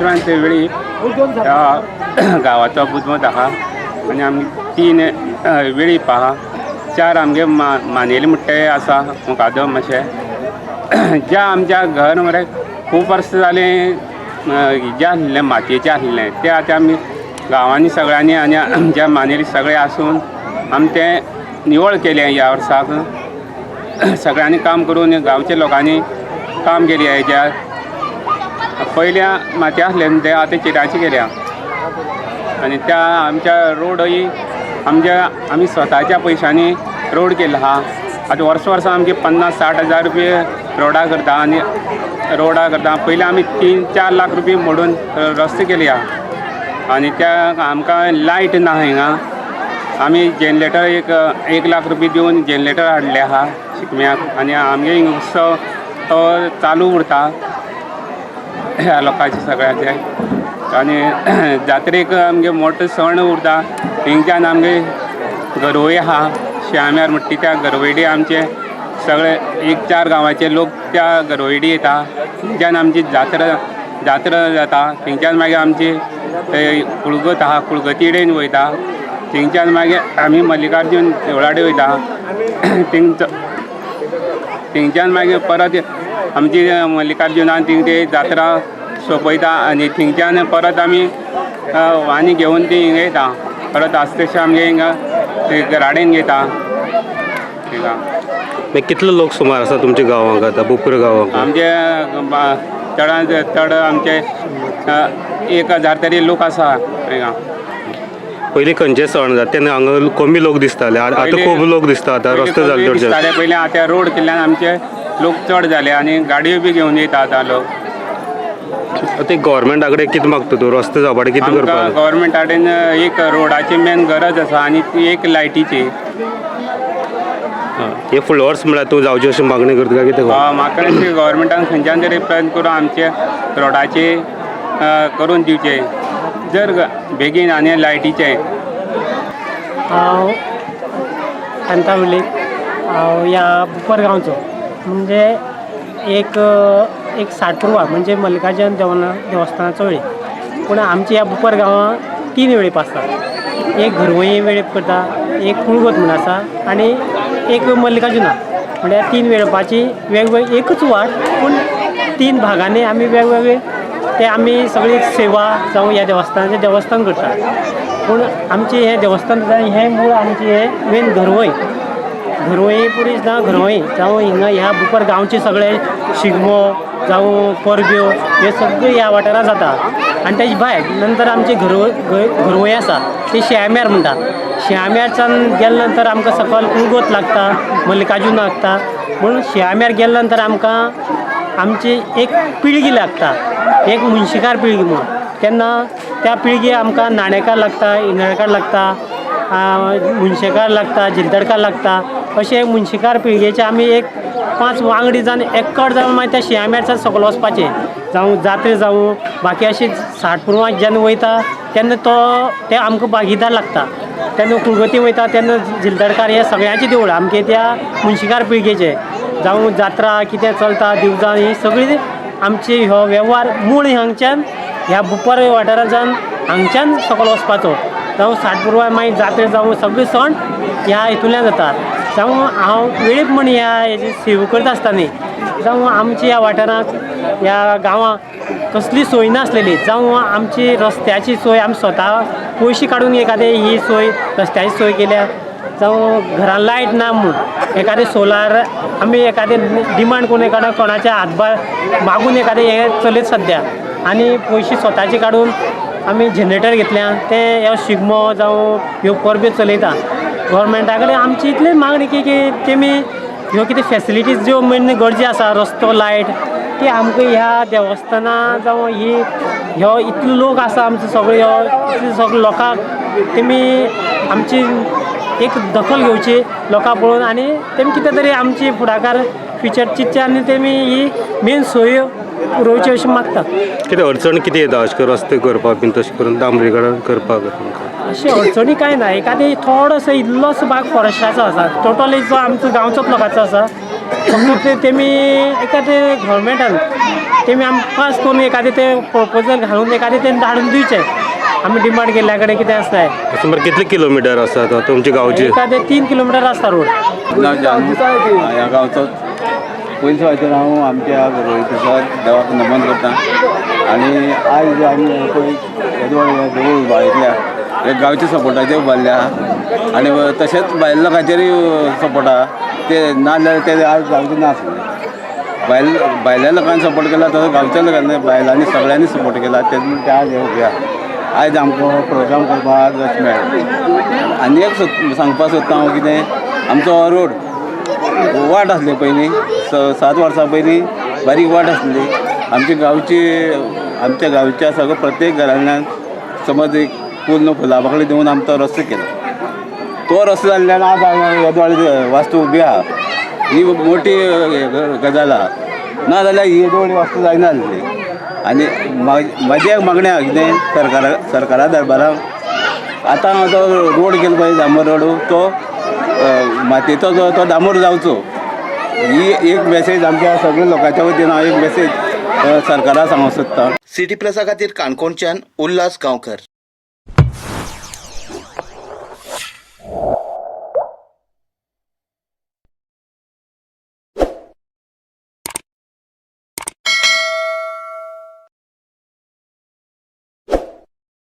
विश्रांत वेळी त्या गांवाचो बुदमत आहा आनी आमी तीन वेळी पहा. आहा चार आमगे मा मानेले म्हणटा आसा मुखादम मातशें ज्या आमच्या घर मरे खूब वर्सां जालीं हेजें आसलें मातयेचें आसलें तें आतां आमी गांवांनी सगळ्यांनी आनी आमच्या मानेली सगळे आसून आमी तें निवळ केलें ह्या वर्साक सगळ्यांनी काम करून गांवच्या लोकांनी काम केलें हेज्या पयल्या माती आसलें ते आतां चिराची केल्या आनी त्या आमच्या रोडय आमच्या आमी स्वताच्या पयशांनी रोड केल्लो आहा आतां वर्सा वर्सा आमचे पन्नास साठ हजार रुपये रोडा करता आनी रोडा करता. पयलीं आमी तीन चार लाख रुपये मोडून रस्ते केले आहा आनी त्या आमकां लायट ना हिंगा आमी जनरेटर एक एक लाख रुपये दिवन जनरेटर हाडले आहा शिगम्याक आनी आमगे हिंग उत्सव तो चालू उरता. ह्या लोकांचे सगळ्याचे आनी जात्रेक आमगे मोठो सण उरता. थिंगच्यान आमगे गरवय आहा श्याम्यार म्हणटा त्या गरवडी आमचे सगळे एक चार गांवाचे लोक त्या गरवडी येता. थिंगच्यान आमची जात्रा जात्रा जाता. थिंगच्यान मागीर आमची कुळगत आहा कुळगतीडेन वयता. थिंगच्यान मागीर आमी मल्लिकार्जून देवळाडे वयता. थिंग थिंगच्यान मागीर परत आमची मल्लिकार्जुनान थिंग ते जात्रा सोंपयता आनी थिंगच्यान परत आमी वानी घेवन ती हिंगा येता. परत आस्तेशे आमगे हिंगा ते घराडेन घेता. थिंगा मागीर कितले लोक सुमार आसा तुमच्या गांवांक? आतां बुपर गांवांक. आमचे चडांत चड आमचे एक हजार तरी लोक आसा हिंगा पयलीं खंयचे सण जाता तेन्ना हांगा कमी लोक दिसताले. आतां खूब लोक दिसता आतां रस्ते जाले कमी चडशे दिसताले. पयलीं आतां रोड केल्ल्यान आमचे लोक चड जाले आनी गाडयो बी घेवन येता आतां लोक ते गव्हर्मेंटा कडेन कितें मागता तूं? रस्ते जावपाक कितें आमकां करपाक गव्हर्मेंटा कडेन एक रोडाची मेन गरज आसा आनी ती एक लायटीची हे. फुडल्या वर्स म्हळ्यार तूं जावची अशी मागणी करता काय कितें अ, म्हाका दिसता गव्हर्मेंटान खंयच्यान तरी प्रयत्न करून आमचे रोडाचे अ, करून दिवचे. जर ग- बेगीन आनी लायटीचे हांव कांतावली हांव ह्या बुपर गांवचो म्हणजे एक एक साठपुरवा म्हणजे मल्लिकार्जून देवना देवस्थानाचो वेळी. पूण आमच्या ह्या बुपर गांवां तीन वेळेप आसता एक घरवई वेळेप करता एक कुळगत म्हण आसा आनी एक मल्लिकार्जुना. म्हणजे म्हळ्यार तीन वेळपाची वेगवेगळी एकूच वाट पूण तीन भागांनी आमी वेगवेगळे ते आमी सगळी सेवा जावं ह्या देवस्थानाचें देवस्थान करता पूण आमचें हें देवस्थान हें मूळ आमचें हें मेन घरवय घरवय पुरीस ना घरवय जावं हिंगा ह्या बुपर गांवचे सगळे शिगमो जावं परब्यो हे सगळे ह्या वाठारांत जाता आनी तेजे भायर नंतर आमचे घरो घ- आसा ते श्याम्यार म्हणटा श्याम्यारच्यान गेले नंतर आमकां सकयल कुळगत लागता मल्लिकार्जून लागता. म्हणून श्याम्यार गेले नंतर आमकां आमची एक पिळगी लागता एक मुन्शिकार पिळगी म्हणून. तेन्ना त्या पिळगी आमकां नाणेकार लागता इंगळेकार लागता मुनशेकार लागता जिलतडकार लागता. अशे मुन्शिकार पिळगेचे आमी एक पांच वांगडी जावन एकट जावन मागीर त्या शियाम्यारच्यान सकयल वचपाचें जावं जात्रे जावं बाकी अशी साठपुरवां जेन्ना वयता तेन्ना तो ते आमकां भागीदार लागता. तेन्ना कुळगती वयता तेन्ना जिलतडकार हे सगळ्यांचे देवूळ आमगे त्या मुन्शिकार पिळगेचे. जावं जात्रा कितें चलता दिवजां ही सगळी आमची हो वेव्हार मूळ हांगच्यान ह्या बुपर वाठारांच्यान हांगच्यान सकयल वचपाचो जावं साठपुरवां मागीर जात्रे जावं सगळे सण ह्या हितूंतल्यान जाता जावं हांव वेळीप म्हण ह्या हेजी सेवा करता आसतना जावं आमच्या ह्या वाठारांत ह्या गांवांत कसली सोय नासलेली. जावं आमची रस्त्याची सोय आमी स्वता पयशे काडून एखादे ही सोय रस्त्याची सोय केल्या. जावं घरान लायट ना म्हूण एखादें सोलार आमी एखादें डिमांड करून एखादा कोणाच्या हातभार मागून एखादें हें चलयत सद्या आनी पयशे स्वताचे काडून आमी जनरेटर घेतल्या. ते ह्यो शिगमो जावं ह्यो परब्यो चलयता. गव्हर्मेंटा कडेन आमची इतली मागणी की की तेमी ह्यो कितें फेसिलिटीज ज्यो मेन गरजे आसा रस्तो लायट ती आमकां ह्या देवस्थाना जावं ही ह्यो इतलो लोक आसा आमचो सगळो ह्यो सगळे लोकांक तेमी आमची एक दखल घेवची लोकां पळोवन आनी तेमी कितें तरी आमची फुडाकार फ्युचर चिंतचे आनी तेमी ही मेन सोयो पुरोवची अशी मागता कितें अडचण कितें येता? अशें करून रस्ते करपाक बीन तशें करून डांबरीकरण करपाक तुमकां अशी अडचणी काय ना एखादी थोडोसो इल्लोसो भाग फॉरेस्टाचो आसा टोटली जो आमचो गांवचोच लोकांचो आसा फक्त ते तेमी एखादे गव्हर्मेंटान तेमी आमकां पास करून एखादे ते प्रपोजल घालून एखादे ते धाडून दिवचे आमी डिमांड केल्ल्या कडेन कितें आसताय सुमार कितले किलोमिटर आसा तो तुमच्या गांवचे? एखादे तीन किलोमिटर आसता रोड. गांवचो पयलीं सुवातेर हांव आमच्या रोहितेच्या देवाक नमन करता. आनी आयज आमी पळय येदवळ देवूळ उबारिल्ल्या हे गांवच्या सपोर्टाचेर उबारल्या आहा आनी तशेंच भायल्या लोकांचेरूय सपोर्ट आहा. ते ना जाल्यार ते आज गांवचे ना आसले भायल भायल्या लोकांनी सपोर्ट केला तसो गांवच्या लोकांनी बायलांनी सगळ्यांनी सपोर्ट केला. तेज ते आज हे उबे आहा आयज आमकां प्रोग्राम करपाक आज अशें मेळ्ळें आनी एक सोद- सांगपाक सोदता हांव कितें आमचो हो रोड वाट आसली पयलीं स सात वर्सां पयलीं बारीक वाट आसली आमच्या गांवची आमच्या गांवच्या सगळं प्रत्येक घरांतल्यान समज एक पूर्ण फुलां बाकडी दिवन आमचो रस्तो केला. तो रस्तो जाल्ल्यान आज हांव येदवाडी वास्तू उबी आहा. ही मोठी गजाल. आहा ना जाल्यार ही येदवाडी वास्तू जायना आसली आनी म्हा- म्हाजी एक मागणी आहा कितें सरकारा सरकारा दरबाराक आतां तो रोड केलो पळय डांबर रोड तो मातयेचो जो तो दामोर जावचो ही एक मॅसेज आमच्या सगळ्या लोकांच्या वतीन हांव एक मेसेज सरकाराक सांगूंक सोदतां सिटी प्लसा खातीर काणकोणच्यान उल्हास गांवकर.